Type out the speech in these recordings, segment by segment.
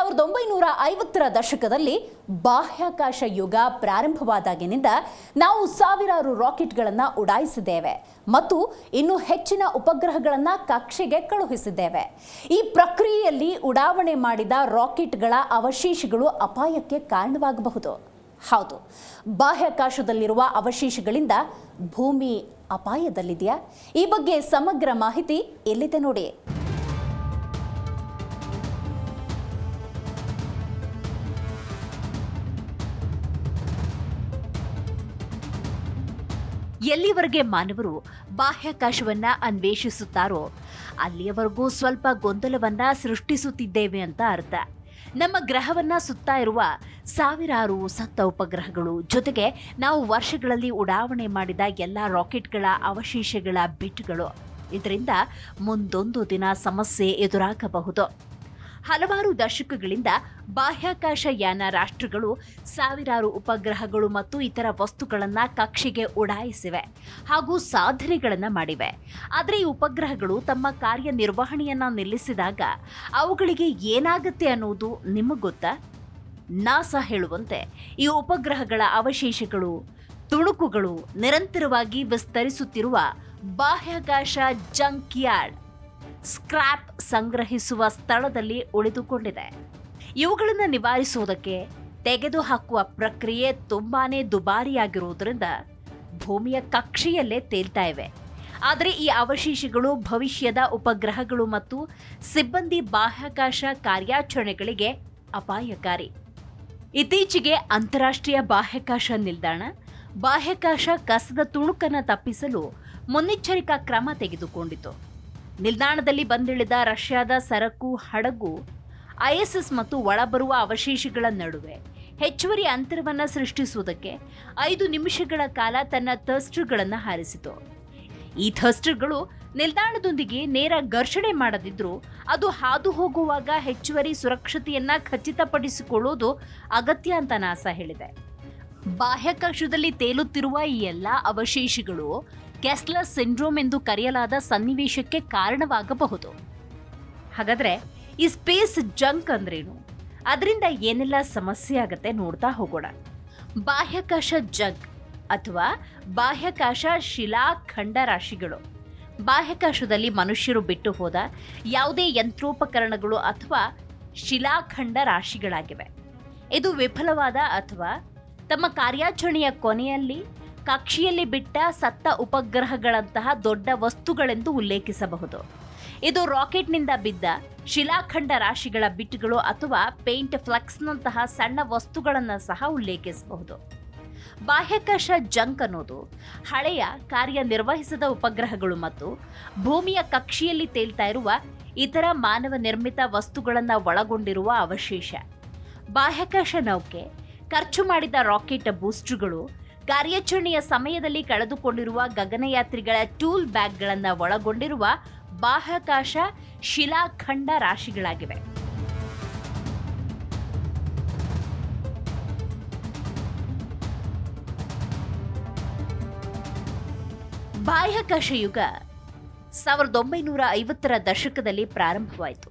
ಸಾವಿರದ ಒಂಬೈನೂರ ಐವತ್ತರ ದಶಕದಲ್ಲಿ ಬಾಹ್ಯಾಕಾಶ ಯುಗ ಪ್ರಾರಂಭವಾದಾಗಿನಿಂದ ನಾವು ಸಾವಿರಾರು ರಾಕೆಟ್ಗಳನ್ನು ಉಡಾಯಿಸಿದ್ದೇವೆ ಮತ್ತು ಇನ್ನು ಹೆಚ್ಚಿನ ಉಪಗ್ರಹಗಳನ್ನು ಕಕ್ಷೆಗೆ ಕಳುಹಿಸಿದ್ದೇವೆ. ಈ ಪ್ರಕ್ರಿಯೆಯಲ್ಲಿ ಉಡಾವಣೆ ಮಾಡಿದ ರಾಕೆಟ್ಗಳ ಅವಶೇಷಗಳು ಅಪಾಯಕ್ಕೆ ಕಾರಣವಾಗಬಹುದು. ಹೌದು, ಬಾಹ್ಯಾಕಾಶದಲ್ಲಿರುವ ಅವಶೇಷಗಳಿಂದ ಭೂಮಿ ಅಪಾಯದಲ್ಲಿದೆಯಾ? ಈ ಬಗ್ಗೆ ಸಮಗ್ರ ಮಾಹಿತಿ ಎಲ್ಲಿದೆ ನೋಡಿ. ಎಲ್ಲಿವರೆಗೆ ಮಾನವರು ಬಾಹ್ಯಾಕಾಶವನ್ನ ಅನ್ವೇಷಿಸುತ್ತಾರೋ, ಅಲ್ಲಿಯವರೆಗೂ ಸ್ವಲ್ಪ ಗೊಂದಲವನ್ನ ಸೃಷ್ಟಿಸುತ್ತಿದ್ದೇವೆ ಅಂತ ಅರ್ಥ. ನಮ್ಮ ಗ್ರಹವನ್ನ ಸುತ್ತಾ ಇರುವ ಸಾವಿರಾರು ಸತ್ತ ಉಪಗ್ರಹಗಳು, ಜೊತೆಗೆ ನಾವು ವರ್ಷಗಳಲ್ಲಿ ಉಡಾವಣೆ ಮಾಡಿದ ಎಲ್ಲ ರಾಕೆಟ್ಗಳ ಅವಶೇಷಗಳ ಬಿಟ್ಗಳು. ಇದರಿಂದ ಮುಂದೊಂದು ದಿನ ಸಮಸ್ಯೆ ಎದುರಾಗಬಹುದು. ಹಲವಾರು ದಶಕಗಳಿಂದ ಬಾಹ್ಯಾಕಾಶ ಯಾನ ರಾಷ್ಟ್ರಗಳು, ಸಾವಿರಾರು ಉಪಗ್ರಹಗಳು ಮತ್ತು ಇತರ ವಸ್ತುಗಳನ್ನು ಕಕ್ಷೆಗೆ ಉಡಾಯಿಸಿವೆ ಹಾಗೂ ಸಾಧನೆಗಳನ್ನು ಮಾಡಿವೆ. ಆದರೆ ಈ ಉಪಗ್ರಹಗಳು ತಮ್ಮ ಕಾರ್ಯನಿರ್ವಹಣೆಯನ್ನು ನಿಲ್ಲಿಸಿದಾಗ ಅವುಗಳಿಗೆ ಏನಾಗುತ್ತೆ ಅನ್ನೋದು ನಿಮಗೆ ಗೊತ್ತಾ? ನಾಸಾ ಹೇಳುವಂತೆ ಈ ಉಪಗ್ರಹಗಳ ಅವಶೇಷಗಳು, ತುಣುಕುಗಳು ನಿರಂತರವಾಗಿ ವಿಸ್ತರಿಸುತ್ತಿರುವ ಬಾಹ್ಯಾಕಾಶ ಜಂಕ್ ಯಾರ್ಡ್. ಸ್ಕ್ರಾಪ್ ಸಂಗ್ರಹಿಸುವ ಸ್ಥಳದಲ್ಲಿ ಉಳಿದುಕೊಂಡಿದೆ. ಇವುಗಳನ್ನು ನಿವಾರಿಸುವುದಕ್ಕೆ ತೆಗೆದುಹಾಕುವ ಪ್ರಕ್ರಿಯೆ ತುಂಬಾನೇ ದುಬಾರಿಯಾಗಿರುವುದರಿಂದ ಭೂಮಿಯ ಕಕ್ಷೆಯಲ್ಲೇ ತೇಲ್ತಾ ಇವೆ. ಆದರೆ ಈ ಅವಶೇಷಗಳು ಭವಿಷ್ಯದ ಉಪಗ್ರಹಗಳು ಮತ್ತು ಸಿಬ್ಬಂದಿ ಬಾಹ್ಯಾಕಾಶ ಕಾರ್ಯಾಚರಣೆಗಳಿಗೆ ಅಪಾಯಕಾರಿ. ಇತ್ತೀಚೆಗೆ ಅಂತಾರಾಷ್ಟ್ರೀಯ ಬಾಹ್ಯಾಕಾಶ ನಿಲ್ದಾಣ, ಬಾಹ್ಯಾಕಾಶ ಕಸದ ತುಣುಕನ್ನು ತಪ್ಪಿಸಲು ಮುನ್ನೆಚ್ಚರಿಕಾ ಕ್ರಮ ತೆಗೆದುಕೊಂಡಿತು. ನಿಲ್ದಾಣದಲ್ಲಿ ಬಂದಿಳಿದ ರಷ್ಯಾದ ಸರಕು ಹಡಗು ಐಎಸ್ಎಸ್ ಮತ್ತು ಒಳಬರುವ ಅವಶೇಷಗಳ ನಡುವೆ ಹೆಚ್ಚುವರಿ ಅಂತರವನ್ನು ಸೃಷ್ಟಿಸುವುದಕ್ಕೆ ಐದು ನಿಮಿಷಗಳ ಕಾಲ ತನ್ನ ಥರ್ಸ್ಟರ್ಗಳನ್ನು ಹಾರಿಸಿತು. ಈ ಥರ್ಸ್ಟರ್ಗಳು ನಿಲ್ದಾಣದೊಂದಿಗೆ ನೇರ ಘರ್ಷಣೆ ಮಾಡದಿದ್ರೂ ಅದು ಹಾದು ಹೋಗುವಾಗ ಹೆಚ್ಚುವರಿ ಸುರಕ್ಷತೆಯನ್ನು ಖಚಿತಪಡಿಸಿಕೊಳ್ಳುವುದು ಅಗತ್ಯ ಅಂತ ನಾಸಾ ಹೇಳಿದೆ. ಬಾಹ್ಯಾಕಾಶದಲ್ಲಿ ತೇಲುತ್ತಿರುವ ಈ ಎಲ್ಲ ಅವಶೇಷಗಳು ಕೆಸ್ಲರ್ ಸಿಂಡ್ರೋಮ್ ಎಂದು ಕರೆಯಲಾದ ಸನ್ನಿವೇಶಕ್ಕೆ ಕಾರಣವಾಗಬಹುದು. ಹಾಗಾದ್ರೆ ಈ ಸ್ಪೇಸ್ ಜಂಕ್ ಅಂದ್ರೇನು? ಅದರಿಂದ ಏನೆಲ್ಲ ಸಮಸ್ಯೆ ಆಗುತ್ತೆ ನೋಡ್ತಾ ಹೋಗೋಣ. ಬಾಹ್ಯಾಕಾಶ ಜಂಕ್ ಅಥವಾ ಬಾಹ್ಯಾಕಾಶ ಶಿಲಾಖಂಡ ರಾಶಿಗಳು. ಬಾಹ್ಯಾಕಾಶದಲ್ಲಿ ಮನುಷ್ಯರು ಬಿಟ್ಟು ಹೋದ ಯಾವುದೇ ಯಂತ್ರೋಪಕರಣಗಳು ಅಥವಾ ಶಿಲಾಖಂಡ ರಾಶಿಗಳಾಗಿವೆ. ಇದು ವಿಫಲವಾದ ಅಥವಾ ತಮ್ಮ ಕಾರ್ಯಾಚರಣೆಯ ಕೊನೆಯಲ್ಲಿ ಕಕ್ಷೆಯಲ್ಲಿ ಬಿಟ್ಟ ಸತ್ತ ಉಪಗ್ರಹಗಳಂತಹ ದೊಡ್ಡ ವಸ್ತುಗಳೆಂದು ಉಲ್ಲೇಖಿಸಬಹುದು. ಇದು ರಾಕೆಟ್ನಿಂದ ಬಿದ್ದ ಶಿಲಾಖಂಡ ರಾಶಿಗಳ ಬಿಟ್ಗಳು ಅಥವಾ ಪೇಂಟ್ ಫ್ಲಕ್ಸ್ನಂತಹ ಸಣ್ಣ ವಸ್ತುಗಳನ್ನು ಸಹ ಉಲ್ಲೇಖಿಸಬಹುದು. ಬಾಹ್ಯಾಕಾಶ ಜಂಕ್ ಅನ್ನೋದು ಹಳೆಯ ಕಾರ್ಯನಿರ್ವಹಿಸದ ಉಪಗ್ರಹಗಳು ಮತ್ತು ಭೂಮಿಯ ಕಕ್ಷಿಯಲ್ಲಿ ತೇಲ್ತಾ ಇರುವ ಇತರ ಮಾನವ ನಿರ್ಮಿತ ವಸ್ತುಗಳನ್ನು ಒಳಗೊಂಡಿರುವ ಅವಶೇಷ. ಬಾಹ್ಯಾಕಾಶ ನೌಕೆ ಖರ್ಚು ಮಾಡಿದ ರಾಕೆಟ್ ಬೂಸ್ಟರ್ಗಳು ಕಾರ್ಯಾಚರಣೆಯ ಸಮಯದಲ್ಲಿ ಕಳೆದುಕೊಂಡಿರುವ ಗಗನಯಾತ್ರಿಗಳ ಟೂಲ್ ಬ್ಯಾಗ್ಗಳನ್ನು ಒಳಗೊಂಡಿರುವ ಬಾಹ್ಯಾಕಾಶ ಶಿಲಾಖಂಡ ರಾಶಿಗಳಾಗಿವೆ. ಬಾಹ್ಯಾಕಾಶ ಯುಗ ಸಾವಿರದ ಒಂಬೈನೂರ ಐವತ್ತರ ದಶಕದಲ್ಲಿ ಪ್ರಾರಂಭವಾಯಿತು.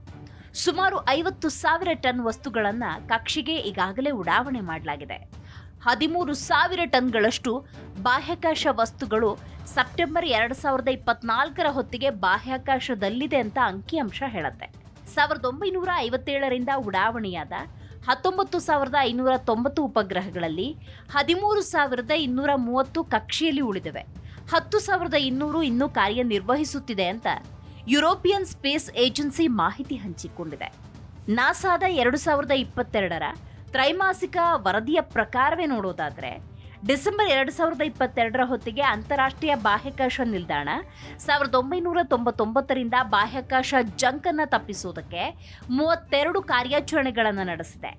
ಸುಮಾರು ಐವತ್ತು ಸಾವಿರ ಟನ್ ವಸ್ತುಗಳನ್ನು ಕಕ್ಷಿಗೆ ಈಗಾಗಲೇ ಉಡಾವಣೆ ಮಾಡಲಾಗಿದೆ. ಹದಿಮೂರು ಸಾವಿರ ಟನ್ಗಳಷ್ಟು ಬಾಹ್ಯಾಕಾಶ ವಸ್ತುಗಳು ಸೆಪ್ಟೆಂಬರ್ ಎರಡು ಸಾವಿರದ ಇಪ್ಪತ್ನಾಲ್ಕರ ಹೊತ್ತಿಗೆ ಬಾಹ್ಯಾಕಾಶದಲ್ಲಿದೆ ಅಂತ ಅಂಕಿಅಂಶ ಹೇಳುತ್ತೆ. ಸಾವಿರದ ಒಂಬೈನೂರ ಐವತ್ತೇಳರಿಂದ ಉಡಾವಣೆಯಾದ ಹತ್ತೊಂಬತ್ತು ಸಾವಿರದ ಐನೂರ ತೊಂಬತ್ತು ಉಪಗ್ರಹಗಳಲ್ಲಿ ಹದಿಮೂರು ಸಾವಿರದ ಇನ್ನೂರ ಮೂವತ್ತು ಕಕ್ಷೆಯಲ್ಲಿ ಉಳಿದಿವೆ. ಹತ್ತು ಸಾವಿರದ ಇನ್ನೂರು ಇನ್ನೂ ಕಾರ್ಯನಿರ್ವಹಿಸುತ್ತಿದೆ ಅಂತ ಯುರೋಪಿಯನ್ ಸ್ಪೇಸ್ ಏಜೆನ್ಸಿ ಮಾಹಿತಿ ಹಂಚಿಕೊಂಡಿದೆ. ನಾಸಾದ ಎರಡು ಸಾವಿರದ ಇಪ್ಪತ್ತೆರಡರ ತ್ರೈಮಾಸಿಕ ವರದಿಯ ಪ್ರಕಾರವೇ ನೋಡೋದಾದರೆ, ಡಿಸೆಂಬರ್ ಎರಡು ಸಾವಿರದ ಇಪ್ಪತ್ತೆರಡರ ಹೊತ್ತಿಗೆ ಅಂತಾರಾಷ್ಟ್ರೀಯ ಬಾಹ್ಯಾಕಾಶ ನಿಲ್ದಾಣ ಸಾವಿರದ ಒಂಬೈನೂರ ತೊಂಬತ್ತೊಂಬತ್ತರಿಂದ ಬಾಹ್ಯಾಕಾಶ ಜಂಕನ್ನು ತಪ್ಪಿಸುವುದಕ್ಕೆ ಮೂವತ್ತೆರಡು ಕಾರ್ಯಾಚರಣೆಗಳನ್ನು ನಡೆಸಿದೆ.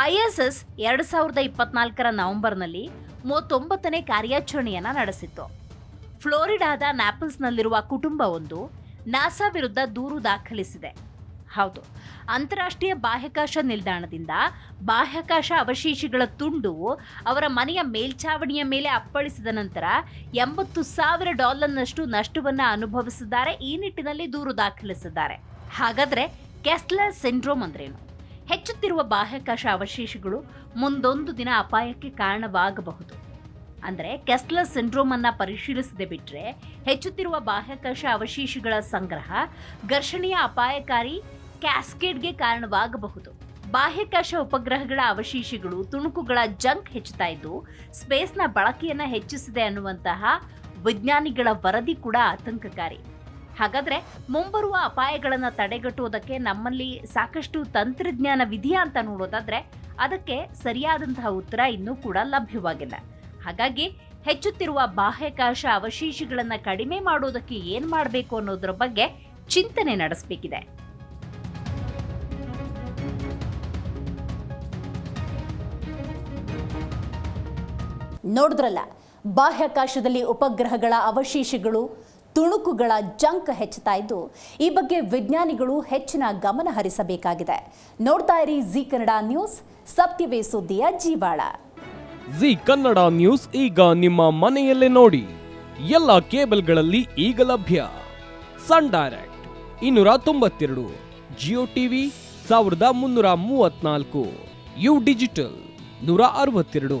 ಐಎಸ್ಎಸ್ ಎರಡು ಸಾವಿರದ ಇಪ್ಪತ್ನಾಲ್ಕರ ನವೆಂಬರ್ನಲ್ಲಿ ಮೂವತ್ತೊಂಬತ್ತನೇ ಕಾರ್ಯಾಚರಣೆಯನ್ನು ನಡೆಸಿತ್ತು. ಫ್ಲೋರಿಡಾದ ನ್ಯಾಪಲ್ಸ್ನಲ್ಲಿರುವ ಕುಟುಂಬವೊಂದು ನಾಸಾ ವಿರುದ್ಧ ದೂರು ದಾಖಲಿಸಿದೆ. ಹೌದು. ಅಂತಾರಾಷ್ಟ್ರೀಯ ಬಾಹ್ಯಾಕಾಶ ನಿಲ್ದಾಣದಿಂದ ಬಾಹ್ಯಾಕಾಶ ಅವಶೇಷಗಳ ತುಂಡು ಅವರ ಮನೆಯ ಮೇಲ್ಛಾವಣಿಯ ಮೇಲೆ ಅಪ್ಪಳಿಸಿದ ನಂತರ ಎಂಬತ್ತು ಸಾವಿರ ಡಾಲರ್ನಷ್ಟು ನಷ್ಟವನ್ನು ಅನುಭವಿಸಿದ್ದಾರೆ. ಈ ನಿಟ್ಟಿನಲ್ಲಿ ದೂರು ದಾಖಲಿಸಿದ್ದಾರೆ. ಹಾಗಾದರೆ ಕೆಸ್ಲರ್ ಸಿಂಡ್ರೋಮ್ ಅಂದ್ರೇನು? ಹೆಚ್ಚುತ್ತಿರುವ ಬಾಹ್ಯಾಕಾಶ ಅವಶೇಷಗಳು ಮುಂದೊಂದು ದಿನ ಅಪಾಯಕ್ಕೆ ಕಾರಣವಾಗಬಹುದು. ಅಂದರೆ ಕೆಸ್ಲರ್ ಸಿಂಡ್ರೋಮ್ ಅನ್ನು ಪರಿಶೀಲಿಸದೆ ಬಿಟ್ಟರೆ ಹೆಚ್ಚುತ್ತಿರುವ ಬಾಹ್ಯಾಕಾಶ ಅವಶೇಷಗಳ ಸಂಗ್ರಹ ಘರ್ಷಣೆಯ ಅಪಾಯಕಾರಿ ಕ್ಯಾಸ್ಕೇಡ್ಗೆ ಕಾರಣವಾಗಬಹುದು. ಬಾಹ್ಯಾಕಾಶ ಉಪಗ್ರಹಗಳ ಅವಶೇಷಗಳು, ತುಣುಕುಗಳ ಜಂಕ್ ಹೆಚ್ಚುತ್ತಾ ಇದ್ದು, ಸ್ಪೇಸ್ನ ಬಳಕೆಯನ್ನು ಹೆಚ್ಚಿಸಿದೆ ಅನ್ನುವಂತಹ ವಿಜ್ಞಾನಿಗಳ ವರದಿ ಕೂಡ ಆತಂಕಕಾರಿ. ಹಾಗಾದ್ರೆ ಮುಂಬರುವ ಅಪಾಯಗಳನ್ನು ತಡೆಗಟ್ಟುವುದಕ್ಕೆ ನಮ್ಮಲ್ಲಿ ಸಾಕಷ್ಟು ತಂತ್ರಜ್ಞಾನ ವಿಧಿಯಾ ಅಂತ ನೋಡೋದಾದ್ರೆ ಅದಕ್ಕೆ ಸರಿಯಾದಂತಹ ಉತ್ತರ ಇನ್ನೂ ಕೂಡ ಲಭ್ಯವಾಗಿಲ್ಲ. ಹಾಗಾಗಿ ಹೆಚ್ಚುತ್ತಿರುವ ಬಾಹ್ಯಾಕಾಶ ಅವಶೇಷಗಳನ್ನು ಕಡಿಮೆ ಮಾಡೋದಕ್ಕೆ ಏನು ಮಾಡಬೇಕು ಅನ್ನೋದ್ರ ಬಗ್ಗೆ ಚಿಂತನೆ ನಡೆಸಬೇಕಿದೆ. ನೋಡಿದ್ರಲ್ಲ, ಬಾಹ್ಯಾಕಾಶದಲ್ಲಿ ಉಪಗ್ರಹಗಳ ಅವಶೇಷಗಳು ತುಣುಕುಗಳ ಜಂಕ್ ಹೆಚ್ಚುತ್ತಾ ಇದ್ದು, ಈ ಬಗ್ಗೆ ವಿಜ್ಞಾನಿಗಳು ಹೆಚ್ಚಿನ ಗಮನ ಹರಿಸಬೇಕಾಗಿದೆ. ನೋಡ್ತಾ ಇರಿ ಜಿ ಕನ್ನಡ ನ್ಯೂಸ್ ಸತ್ಯವೇ ಸುದ್ದಿಯ ಜೀವಾಳ. ಜಿ ಕನ್ನಡ ನ್ಯೂಸ್ ಈಗ ನಿಮ್ಮ ಮನೆಯಲ್ಲೇ ನೋಡಿ. ಎಲ್ಲ ಕೇಬಲ್ಗಳಲ್ಲಿ ಈಗ ಲಭ್ಯ. ಸನ್ ಡೈರೆಕ್ಟ್ ಇನ್ನೂರ ತೊಂಬತ್ತೆರಡು, ಜಿಯೋ ಟಿವಿ ಸಾವಿರದ ಮುನ್ನೂರ ಮೂವತ್ನಾಲ್ಕು ಯು ಡಿಜಿಟಲ್ ನೂರ ಅರವತ್ತೆರಡು.